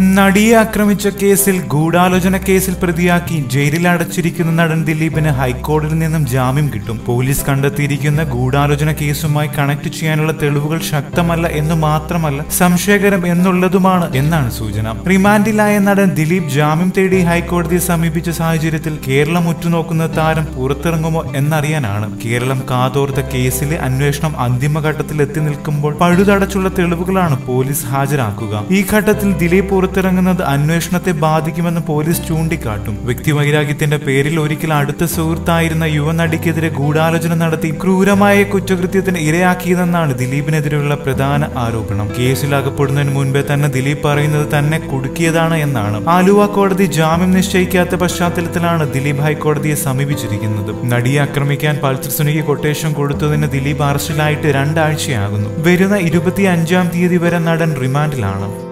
നടിയെ ആക്രമിച്ച കേസിൽ ഗൂഢാലോചന കേസിൽ പ്രതിയാക്കി ജയിലിൽ അടച്ചിരിക്കുന്ന നടൻ ദിലീപിന് ഹൈക്കോടതിയിൽ നിന്നും ജാമ്യം കിട്ടും. പോലീസ് കണ്ടെത്തിയിരിക്കുന്ന ഗൂഢാലോചന കേസുമായി കണക്ട് ചെയ്യാനുള്ള തെളിവുകൾ ശക്തമല്ല എന്ന് മാത്രമല്ല സംശയകരം എന്നുള്ളതുമാണ് എന്നാണ് സൂചന. റിമാൻഡിലായ നടൻ ദിലീപ് ജാമ്യം തേടി ഹൈക്കോടതിയെ സമീപിച്ച സാഹചര്യത്തിൽ കേരളം ഉറ്റുനോക്കുന്ന താരം പുറത്തിറങ്ങുമോ എന്നറിയാനാണ്. കേരളം കാതോർത്ത കേസിലെ അന്വേഷണം അന്തിമഘട്ടത്തിൽ എത്തി നിൽക്കുമ്പോൾ പഴുതടച്ചുള്ള തെളിവുകളാണ് പോലീസ് ഹാജരാക്കുക. ഈ ഘട്ടത്തിൽ ദിലീപ് പുറത്തിറങ്ങുന്നത് അന്വേഷണത്തെ ബാധിക്കുമെന്ന് പോലീസ് ചൂണ്ടിക്കാട്ടും. വ്യക്തിവൈരാഗ്യത്തിന്റെ പേരിൽ ഒരിക്കൽ അടുത്ത സുഹൃത്തായിരുന്ന യുവനടിക്കെതിരെ ഗൂഢാലോചന നടത്തി ക്രൂരമായ കുറ്റകൃത്യത്തിന് ഇരയാക്കിയതെന്നാണ് ദിലീപിനെതിരെയുള്ള പ്രധാന ആരോപണം. കേസിൽ അകപ്പെടുന്നതിന് മുൻപേ തന്നെ ദിലീപ് പറയുന്നത് തന്നെ കുടുക്കിയതാണ് എന്നാണ്. ആലുവ കോടതി ജാമ്യം നിശ്ചയിക്കാത്ത പശ്ചാത്തലത്തിലാണ് ദിലീപ് ഹൈക്കോടതിയെ സമീപിച്ചിരിക്കുന്നത്. നടിയെ ആക്രമിക്കാൻ പൾസർ സുനിക്ക് കൊട്ടേഷൻ കൊടുത്തതിന് ദിലീപ് അറസ്റ്റിലായിട്ട് രണ്ടാഴ്ചയാകുന്നു. വരുന്ന ഇരുപത്തി അഞ്ചാം തീയതി വരെ നടൻ റിമാൻഡിലാണ്.